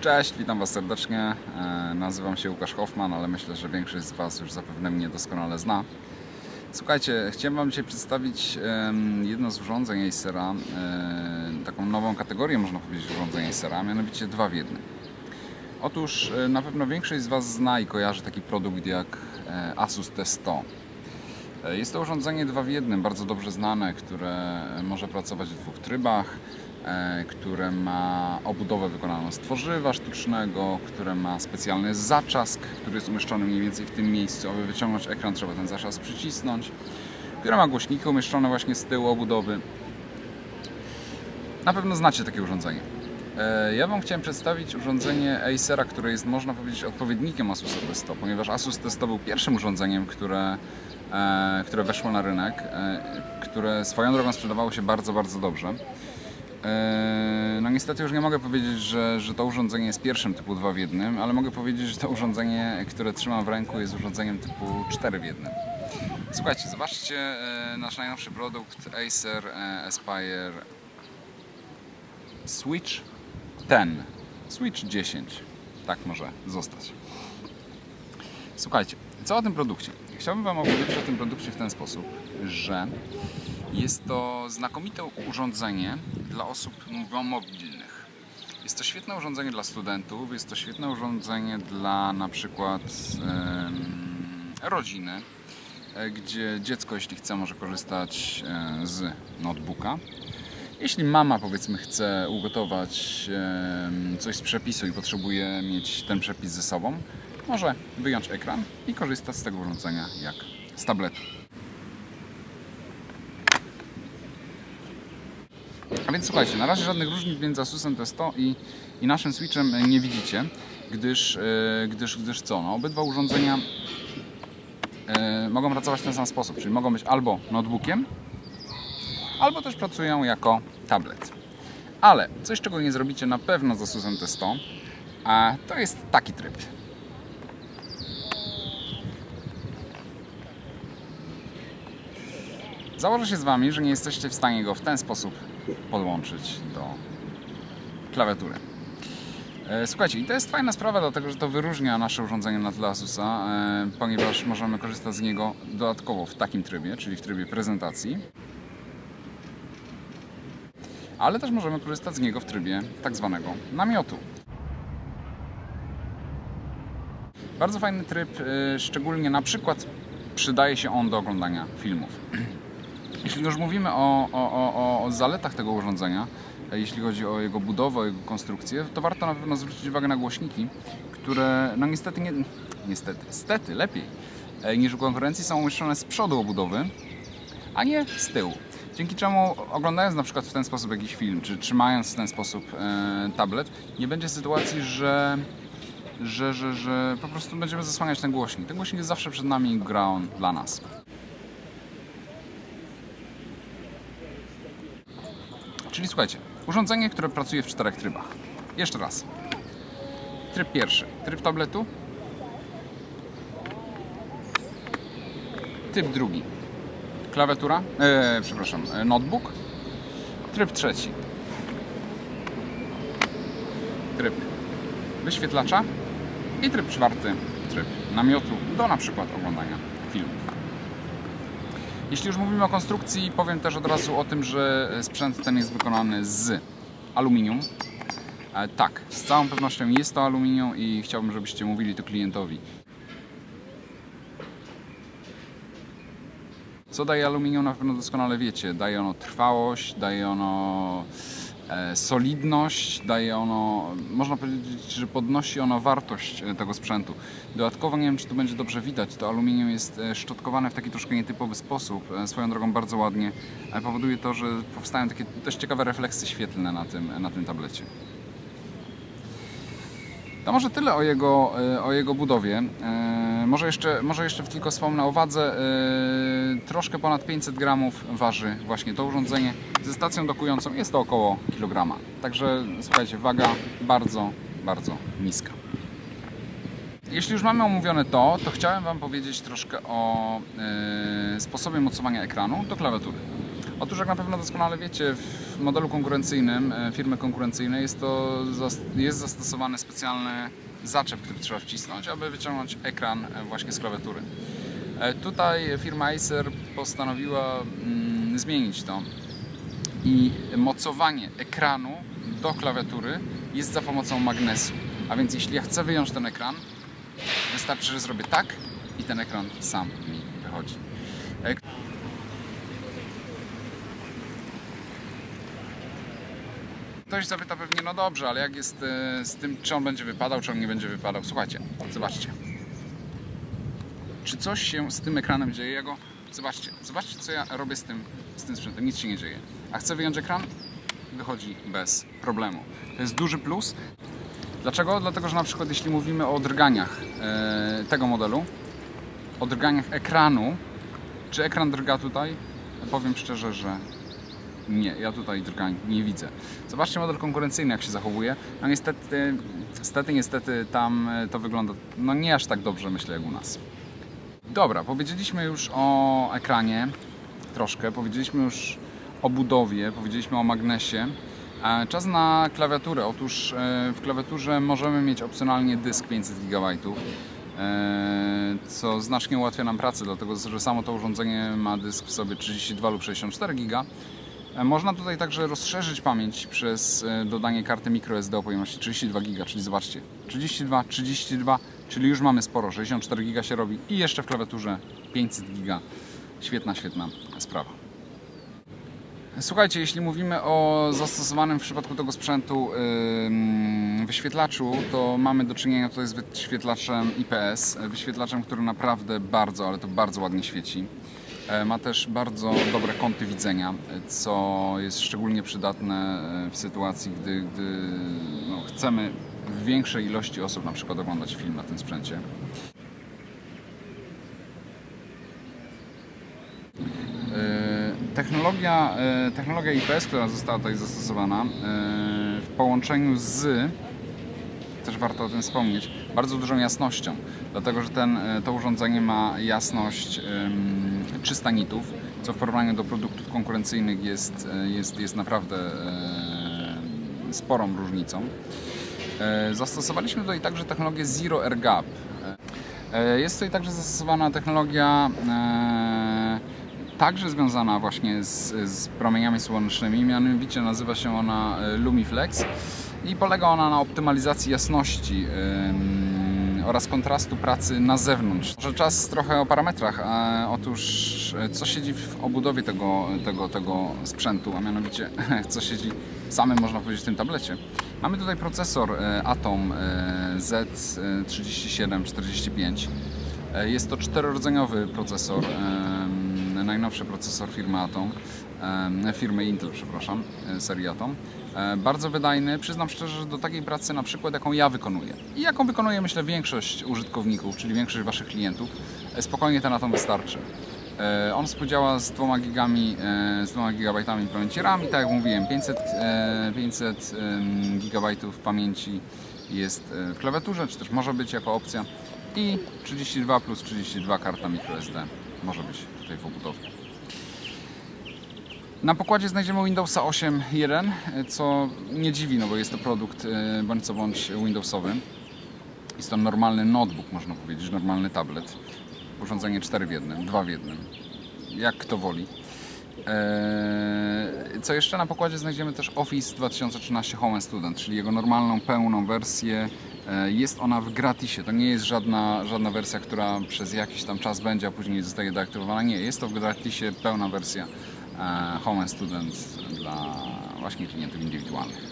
Cześć, witam Was serdecznie. E, Nazywam się Łukasz Hoffman, ale myślę, że większość z Was już zapewne mnie doskonale zna. Słuchajcie, chciałem Wam dzisiaj przedstawić jedno z urządzeń Acera, e, taką nową kategorię, można powiedzieć, urządzeń Acera, mianowicie dwa w jednym. Otóż e, na pewno większość z Was zna i kojarzy taki produkt jak Asus T100. E, Jest to urządzenie dwa w jednym, bardzo dobrze znane, które może pracować w dwóch trybach, które ma obudowę wykonaną z tworzywa sztucznego, które ma specjalny zaczask, który jest umieszczony mniej więcej w tym miejscu. Aby wyciągnąć ekran, trzeba ten zaczask przycisnąć, które ma głośniki umieszczone właśnie z tyłu obudowy. Na pewno znacie takie urządzenie. E, Ja Wam chciałem przedstawić urządzenie Acera, które jest, można powiedzieć, odpowiednikiem Asusa T100, ponieważ Asus T100 był pierwszym urządzeniem, które, e, które weszło na rynek, e, które swoją drogą sprzedawało się bardzo, bardzo dobrze. E, No niestety już nie mogę powiedzieć, że, że to urządzenie jest pierwszym typu 2 w 1, ale mogę powiedzieć, że to urządzenie, które trzymam w ręku jest urządzeniem typu 4 w 1. Słuchajcie, zobaczcie e, nasz najnowszy produkt Acer e, Aspire Switch 10. Switch 10. Tak może zostać. Słuchajcie, co o tym produkcie? Chciałbym Wam opowiedzieć o tym produkcie w ten sposób, że jest to znakomite urządzenie dla osób mobilnych. Jest to świetne urządzenie dla studentów, jest to świetne urządzenie dla na przykład rodziny, e, gdzie dziecko, jeśli chce, może korzystać e, z notebooka. Jeśli mama, powiedzmy, chce ugotować coś z przepisu i potrzebuje mieć ten przepis ze sobą, może wyjąć ekran i korzystać z tego urządzenia jak z tabletu. A więc słuchajcie, na razie żadnych różnic między Asusem T100 i, i naszym Switchem e, nie widzicie, gdyż, e, gdyż, gdyż co? No, obydwa urządzenia e, mogą pracować w ten sam sposób, czyli mogą być albo notebookiem, albo też pracują jako tablet. Ale coś, czego nie zrobicie na pewno z Asusem T100, a to jest taki tryb. Założę się z Wami, że nie jesteście w stanie go w ten sposób podłączyć do klawiatury. E, Słuchajcie, i to jest fajna sprawa, dlatego że to wyróżnia nasze urządzenie na tle Asusa, e, ponieważ możemy korzystać z niego dodatkowo w takim trybie, czyli w trybie prezentacji, ale też możemy korzystać z niego w trybie tak zwanego namiotu. Bardzo fajny tryb, e, szczególnie na przykład przydaje się on do oglądania filmów. Jeśli już mówimy o, o, o, o zaletach tego urządzenia, e, jeśli chodzi o jego budowę, o jego konstrukcję, to warto na pewno zwrócić uwagę na głośniki, które no niestety, nie, niestety, stety, lepiej e, niż w konkurencji są umieszczone z przodu obudowy, a nie z tyłu. Dzięki czemu oglądając na przykład w ten sposób jakiś film, czy trzymając w ten sposób e, tablet, nie będzie sytuacji, że, że, że, że po prostu będziemy zasłaniać ten głośnik. Ten głośnik jest zawsze przed nami gra on dla nas. Czyli słuchajcie, urządzenie, które pracuje w czterech trybach. Jeszcze raz. Tryb pierwszy, tryb tabletu. Tryb drugi, klawiatura, e, przepraszam, e, notebook. Tryb trzeci, tryb wyświetlacza. I tryb czwarty, tryb namiotu do na przykład oglądania filmów. Jeśli już mówimy o konstrukcji, powiem też od razu o tym, że sprzęt ten jest wykonany z aluminium. E, Tak, z całą pewnością jest to aluminium i chciałbym, żebyście mówili to klientowi. Co daje aluminium, na pewno doskonale wiecie. Daje ono trwałość, daje ono e, solidność, daje ono, można powiedzieć, że podnosi ono wartość e, tego sprzętu. Dodatkowo, nie wiem czy tu będzie dobrze widać, to aluminium jest e, szczotkowane w taki troszkę nietypowy sposób, e, swoją drogą bardzo ładnie. E, Powoduje to, że powstają takie dość ciekawe refleksy świetlne na tym, na tym tablecie. To może tyle o jego, e, o jego budowie. E, Może jeszcze, może jeszcze tylko wspomnę o wadze. E, Troszkę ponad 500 gramów waży właśnie to urządzenie. Ze stacją dokującą jest to około kilograma. Także słuchajcie, waga bardzo, bardzo niska. Jeśli już mamy omówione to, to chciałem Wam powiedzieć troszkę o e, sposobie mocowania ekranu do klawiatury. Otóż jak na pewno doskonale wiecie, w modelu konkurencyjnym, firmy konkurencyjnej jest to jest zastosowany specjalny zaczep, który trzeba wcisnąć, aby wyciągnąć ekran e, właśnie z klawiatury. Tutaj firma Acer postanowiła mm, zmienić to i mocowanie ekranu do klawiatury jest za pomocą magnesu. A więc jeśli ja chcę wyjąć ten ekran, wystarczy, że zrobię tak i ten ekran sam mi wychodzi. Ktoś zapyta pewnie, no dobrze, ale jak jest e, z tym, czy on będzie wypadał, czy on nie będzie wypadał? Słuchajcie, zobaczcie. Czy coś się z tym ekranem dzieje? Ja go... Zobaczcie, zobaczcie co ja robię z tym, z tym sprzętem. Nic się nie dzieje. A chcę wyjąć ekran? Wychodzi bez problemu. To jest duży plus. Dlaczego? Dlatego, że na przykład jeśli mówimy o drganiach e, tego modelu, o drganiach ekranu, czy ekran drga tutaj? Powiem szczerze, że nie, ja tutaj drgań nie widzę. Zobaczcie model konkurencyjny, jak się zachowuje. No niestety, niestety, niestety tam e, to wygląda no nie aż tak dobrze, myślę, jak u nas. Dobra, powiedzieliśmy już o ekranie troszkę, powiedzieliśmy już o budowie, powiedzieliśmy o magnesie. E, czas na klawiaturę. Otóż e, w klawiaturze możemy mieć opcjonalnie dysk 500 GB, co znacznie ułatwia nam pracę, dlatego że samo to urządzenie ma dysk w sobie 32 lub 64 GB. E, można tutaj także rozszerzyć pamięć przez dodanie karty microSD o pojemności 32 GB, czyli zobaczcie, 32, 32, czyli już mamy sporo, 64 GB się robi i jeszcze w klawiaturze 500 GB. Świetna, świetna sprawa. Słuchajcie, jeśli mówimy o zastosowanym w przypadku tego sprzętu wyświetlaczu, to mamy do czynienia tutaj z wyświetlaczem IPS, wyświetlaczem, który naprawdę bardzo, ale to bardzo ładnie świeci. E, ma też bardzo dobre kąty widzenia, co jest szczególnie przydatne e, w sytuacji, gdy, gdy no, chcemy w większej ilości osób na przykład oglądać film na tym sprzęcie. Technologia, e, technologia IPS, która została tutaj zastosowana w połączeniu z, też warto o tym wspomnieć, bardzo dużą jasnością, dlatego że ten, to urządzenie ma jasność 300 nitów, co w porównaniu do produktów konkurencyjnych jest, jest, jest naprawdę sporą różnicą. Zastosowaliśmy tutaj także technologię Zero Air Gap. Jest tutaj także zastosowana technologia także związana właśnie z, z promieniami słonecznymi, mianowicie nazywa się ona e, Lumiflex i polega ona na optymalizacji jasności oraz kontrastu pracy na zewnątrz. Może czas trochę o parametrach. Otóż e, co siedzi w obudowie tego, tego, tego sprzętu, a mianowicie co siedzi w samym, można powiedzieć, tym tablecie. Mamy tutaj procesor e, Atom e, Z3745. E, jest to czterorodzeniowy procesor najnowszy procesor firmy Atom, firmy Intel, przepraszam, e, serii. E, bardzo wydajny, przyznam szczerze, że do takiej pracy na przykład, jaką ja wykonuję i jaką wykonuje, myślę, większość użytkowników, czyli większość Waszych klientów, e, spokojnie ten Atom wystarczy. On współdziała z 2 gigami, z 2 gigabajtami pamięci RAM i tak jak mówiłem, 500, 500 gigabajtów pamięci jest w klawiaturze, czy też może być jako opcja i 32 plus 32 karta microSD może być tutaj w obudowie. Na pokładzie znajdziemy Windowsa 8.1, co nie dziwi, no bo jest to produkt e, bądź co bądź Windowsowy. Jest to normalny notebook, można powiedzieć, normalny tablet. Urządzenie 4 w 1, 2 w 1, jak kto woli. E, co jeszcze na pokładzie znajdziemy też Office 2013 Home Student, czyli jego normalną, pełną wersję E, jest ona w gratisie. To nie jest żadna, żadna wersja, która przez jakiś tam czas będzie, a później zostaje deaktywowana. Nie, jest to w gratisie pełna wersja e, Home Student dla właśnie klientów indywidualnych.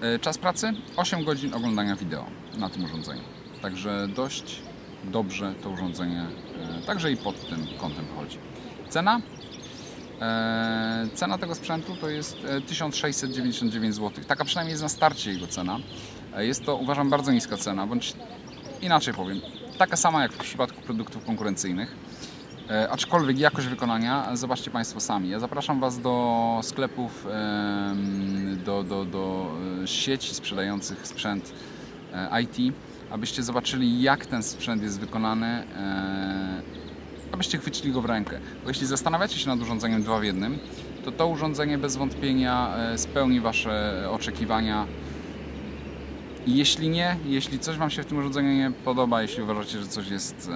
E, czas pracy 8 godzin oglądania wideo na tym urządzeniu. Także dość dobrze to urządzenie także i pod tym kątem chodzi. Cena E, cena tego sprzętu to jest 1699 e, zł. Taka przynajmniej jest na starcie jego cena. E, jest to uważam bardzo niska cena, bądź inaczej powiem, taka sama jak w przypadku produktów konkurencyjnych. Aczkolwiek jakość wykonania zobaczcie Państwo sami. Ja zapraszam Was do sklepów, do, do, do sieci sprzedających sprzęt IT, abyście zobaczyli jak ten sprzęt jest wykonany abyście chwycili go w rękę. Bo jeśli zastanawiacie się nad urządzeniem 2 w 1, to to urządzenie bez wątpienia e, spełni Wasze oczekiwania. Jeśli nie, jeśli coś Wam się w tym urządzeniu nie podoba, jeśli uważacie, że coś jest,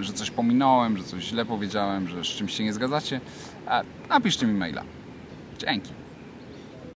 że coś pominąłem, że coś źle powiedziałem, że z czymś się nie zgadzacie, e, napiszcie mi maila. Dzięki.